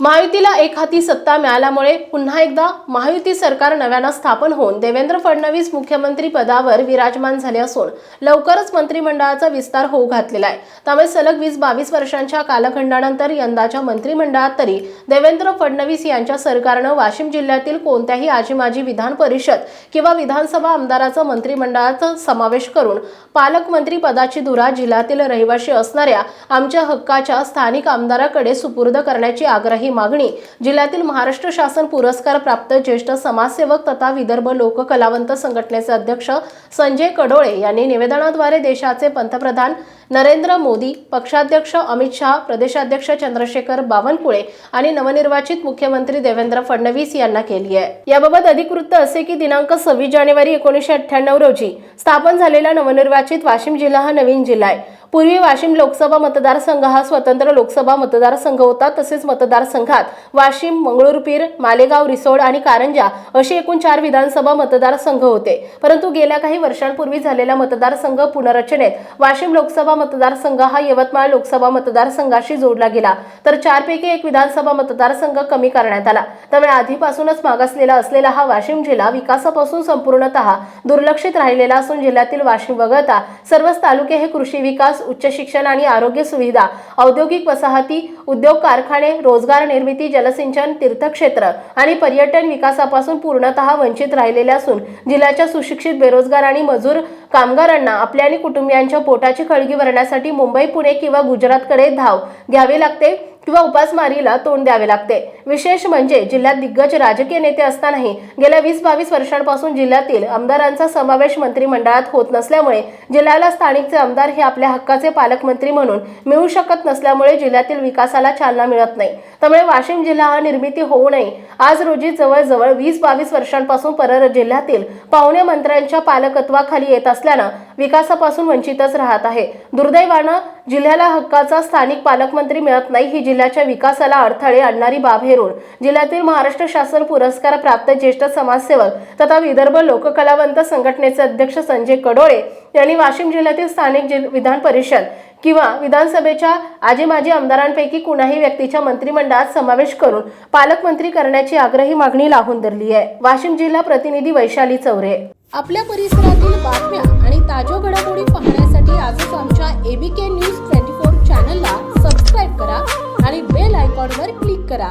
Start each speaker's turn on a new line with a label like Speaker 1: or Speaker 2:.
Speaker 1: महायुतीला एक हाती सत्ता मिळाल्यामुळे पुन्हा एकदा महायुती सरकार नव्यानं स्थापन होऊन देवेंद्र फडणवीस मुख्यमंत्री पदावर विराजमान झाले असून लवकरच मंत्रिमंडळाचा विस्तार होऊ घातलेला आहे. त्यामुळे सलग वीस बावीस वर्षांच्या कालखंडानंतर यंदाच्या मंत्रिमंडळात तरी देवेंद्र फडणवीस यांच्या सरकारनं वाशिम जिल्ह्यातील कोणत्याही आजीमाजी विधान परिषद किंवा विधानसभा आमदाराचा मंत्रिमंडळात समावेश करून पालकमंत्री पदाची धुरा जिल्ह्यातील रहिवाशी असणाऱ्या आमच्या हक्काच्या स्थानिक आमदाराकडे सुपूर्द करण्याची आग्रही मागणी. जिल्ह्यातील महाराष्ट्र शासन पुरस्कार प्राप्त ज्येष्ठ समाजसेवक तथा विदर्भ लोककलावंत संघटनेचे अध्यक्ष संजय कडोळे यांनी निवेदनाद्वारे देशाचे पंतप्रधान नरेंद्र मोदी पक्षाध्यक्ष अमित शहा प्रदेशाध्यक्ष चंद्रशेखर बावनकुळे आणि नवनिर्वाचित मुख्यमंत्री देवेंद्र फडणवीस यांना केली आहे. याबाबत अधिकृत असे की दिनांक सव्वीस जानेवारी एकोणीसशे अठ्ठ्याण्णव रोजी स्थापन झालेला नवनिर्वाचित वाशिम जिल्हा हा नवीन जिल्हा आहे. पूर्वी वाशिम लोकसभा मतदारसंघ हा स्वतंत्र लोकसभा मतदारसंघ होता. तसेच मतदारसंघात वाशिम मंगळूरपीर मालेगाव रिसोड आणि कारंजा असे एकूण चार विधानसभा मतदारसंघ होते. परंतु गेल्या काही वर्षांपूर्वी झालेल्या मतदारसंघ पुनर्रचनेत वाशिम लोकसभा मतदारसंघ हा यवतमाळ लोकसभा मतदारसंघाशी जोडला गेला. तर चारपैकी एक विधानसभा मतदारसंघ कमी करण्यात आला. त्यामुळे आधीपासूनच मागासलेला असलेला हा वाशिम जिल्हा विकासापासून संपूर्णतः दुर्लक्षित राहिलेला असून जिल्ह्यातील वाशिम वगळता सर्वच तालुके हे कृषी विकास उच्च शिक्षण आणि आरोग्य सुविधा औद्योगिक वसाहती उद्योग कारखाने रोजगार निर्मिती जलसिंचन तीर्थक्षेत्र आणि पर्यटन विकासापासून पूर्णतः वंचित राहिलेले असून जिल्ह्याच्या सुशिक्षित बेरोजगार आणि मजूर कामगारांना आपल्या आणि कुटुंबियांच्या पोटाची खळगी भरण्यासाठी मुंबई पुणे किंवा गुजरातकडे धाव घ्यावी लागते किंवा उपासमारीला तोंड द्यावे लागते. विशेष म्हणजे जिल्ह्यात दिग्गज राजकीय नेते असतानाही गेल्या वीस बावीस वर्षांपासून जिल्ह्यातील आमदारांचा समावेश मंत्रिमंडळात होत नसल्यामुळे जिल्ह्याला स्थानिकचे आमदार हे आपल्या हक्काचे पालकमंत्री म्हणून मिळू शकत नसल्यामुळे जिल्ह्यातील विकासाला चालना मिळत नाही. त्यामुळे वाशिम जिल्हा हा निर्मिती होऊ नये. आज रोजी जवळजवळ वीस बावीस वर्षांपासून परर जिल्ह्यातील पाहुणे मंत्र्यांच्या पालकत्वाखाली येत असतात असल्यानं विकासापासून वंचितच राहत आहे. दुर्दैवानं जिल्ह्याला हक्काचा स्थानिक पालकमंत्री मिळत नाही ही जिल्ह्याच्या विकासाला अडथळे आणणारी बाब हेरून जिल्ह्यातील महाराष्ट्र शासन पुरस्कार प्राप्त ज्येष्ठ समाजसेवक तथा विदर्भ लोककलावंत संघटनेचे अध्यक्ष संजय कडोळे यांनी वाशिम जिल्ह्यातील स्थानिक विधान परिषद किंवा विधानसभेच्या आजी माजी आमदारांपैकी कुणाही व्यक्तीच्या मंत्रिमंडळात समावेश करून पालकमंत्री करण्याची आग्रही मागणी लावून धरली आहे वाशिम जिल्हा प्रतिनिधी वैशाली चौरे
Speaker 2: आपल्या परिसरातील बातम्या आणि ताज्या घडामोडी पाहण्यासाठी आजच आमच्या एबीके न्यूज ट्वेंटी फोर चॅनलला सबस्क्राईब करा आणि बेल आयकॉनवर क्लिक करा.